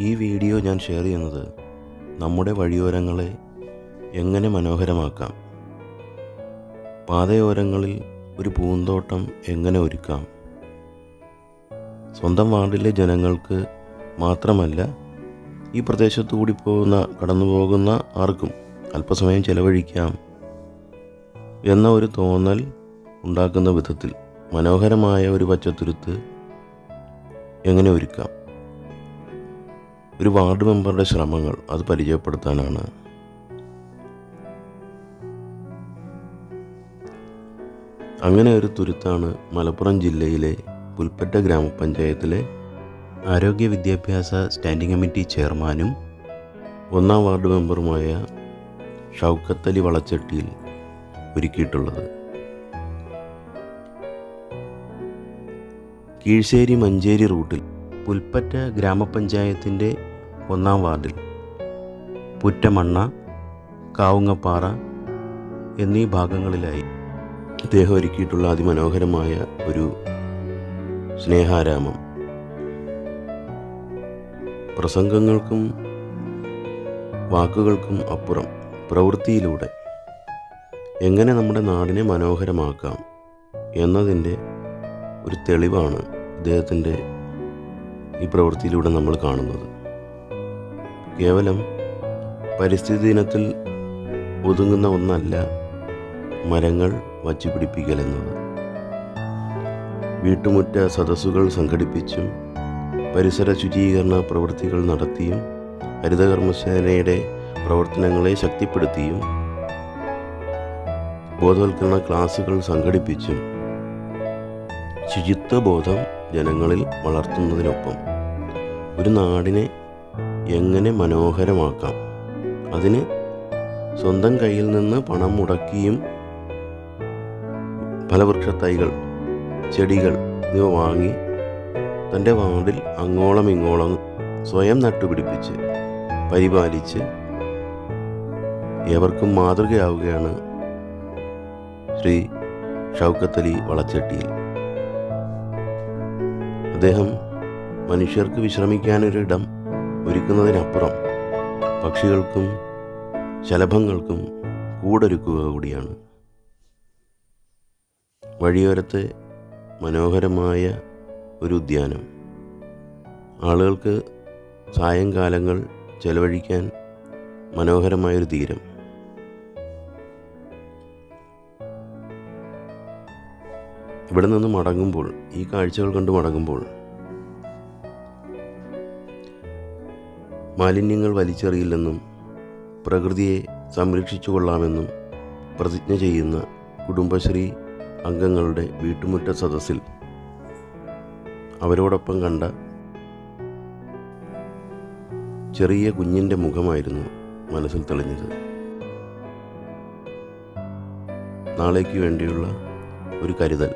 ഈ വീഡിയോ ഞാൻ ഷെയർ ചെയ്യുന്നത് നമ്മുടെ വഴിയോരങ്ങളെ എങ്ങനെ മനോഹരമാക്കാം? പാതയോരങ്ങളിൽ ഒരു പൂന്തോട്ടം എങ്ങനെ ഒരുക്കാം? സ്വന്തം വാർഡിലെ ജനങ്ങൾക്ക് മാത്രമല്ല ഈ പ്രദേശത്തു കൂടി പോകുന്ന കടന്നു പോകുന്ന ആർക്കും അല്പസമയം ചെലവഴിക്കാം എന്ന ഒരു തോന്നൽ ഉണ്ടാക്കുന്ന വിധത്തിൽ മനോഹരമായ ഒരു പച്ചത്തുരുത്ത് എങ്ങനെ ഒരുക്കാം? ഒരു വാർഡ് മെമ്പറുടെ ശ്രമങ്ങൾ അത് പരിചയപ്പെടുത്താനാണ്. അങ്ങനെ ഒരു തുരുത്താണ് മലപ്പുറം ജില്ലയിലെ പുൽപ്പറ്റ ഗ്രാമപഞ്ചായത്തിലെ ആരോഗ്യ വിദ്യാഭ്യാസ സ്റ്റാൻഡിംഗ് കമ്മിറ്റി ചെയർമാനും ഒന്നാം വാർഡ് മെമ്പറുമായ ഷൗക്കത്തലി വളച്ചട്ടിയിൽ ഒരുക്കിയിട്ടുള്ളത്. കീഴ്ശ്ശേരി മഞ്ചേരി റൂട്ടിൽ പുൽപ്പറ്റ ഗ്രാമപഞ്ചായത്തിന്റെ ഒന്നാം വാർഡിൽ പുറ്റമണ്ണ കാവുങ്ങപ്പാറ എന്നീ ഭാഗങ്ങളിലായി അദ്ദേഹം ഒരുക്കിയിട്ടുള്ള അതിമനോഹരമായ ഒരു സ്നേഹാരാമം. പ്രസംഗങ്ങൾക്കും വാക്കുകൾക്കും അപ്പുറം പ്രവൃത്തിയിലൂടെ എങ്ങനെ നമ്മുടെ നാടിനെ മനോഹരമാക്കാം എന്നതിന്റെ ഒരു തെളിവാണ് ഇദ്ദേഹത്തിന്റെ ഈ പ്രവൃത്തിയിലൂടെ നമ്മൾ കാണുന്നത്. കേവലം പരിസ്ഥിതി ദിനത്തിൽ ഒതുങ്ങുന്ന ഒന്നല്ല മരങ്ങൾ വച്ചു പിടിപ്പിക്കൽ എന്നത്. വീട്ടുമുറ്റ സദസ്സുകൾ സംഘടിപ്പിച്ചും പരിസര ശുചീകരണ പ്രവൃത്തികൾ നടത്തിയും ഹരിതകർമ്മസേനയുടെ പ്രവർത്തനങ്ങളെ ശക്തിപ്പെടുത്തിയും ബോധവൽക്കരണ ക്ലാസുകൾ സംഘടിപ്പിച്ചും ശുചിത്വബോധം ജനങ്ങളിൽ വളർത്തുന്നതിനൊപ്പം ഒരു നാടിനെ എങ്ങനെ മനോഹരമാക്കാം? അതിന് സ്വന്തം കയ്യിൽ നിന്ന് പണം മുടക്കിയും ഫലവൃക്ഷത്തൈകൾ ചെടികൾ എന്നിവ വാങ്ങി തന്റെ വാർഡിൽ അങ്ങോളം ഇങ്ങോളം സ്വയം നട്ടുപിടിപ്പിച്ച് പരിപാലിച്ച് ഏവർക്കും മാതൃകയാവുകയാണ് ശ്രീ ഷൗക്കത്തലി വളച്ചട്ടിയിൽ. അദ്ദേഹം മനുഷ്യർക്ക് വിശ്രമിക്കാനൊരിടം ഒരുക്കുന്നതിനപ്പുറം പക്ഷികൾക്കും ശലഭങ്ങൾക്കും കൂടൊരുക്കുക കൂടിയാണ്. വഴിയോരത്തെ മനോഹരമായ ഒരു ഉദ്യാനം. ആളുകൾക്ക് സായങ്കാലങ്ങൾ ചെലവഴിക്കാൻ മനോഹരമായൊരു തീരം. ഇവിടെ നിന്ന് മടങ്ങുമ്പോൾ ഈ കാഴ്ചകൾ കണ്ട് മടങ്ങുമ്പോൾ മാലിന്യങ്ങൾ വലിച്ചെറിയില്ലെന്നും പ്രകൃതിയെ സംരക്ഷിച്ചു കൊള്ളാമെന്നും പ്രതിജ്ഞ ചെയ്യുന്ന കുടുംബശ്രീ അംഗങ്ങളുടെ വീട്ടുമുറ്റ സദസ്സിൽ അവരോടൊപ്പം കണ്ട ചെറിയ കുഞ്ഞിന്റെ മുഖമായിരുന്നു മനസ്സിൽ തെളിഞ്ഞത്. നാളേക്ക് വേണ്ടിയുള്ള ഒരു കരുതൽ.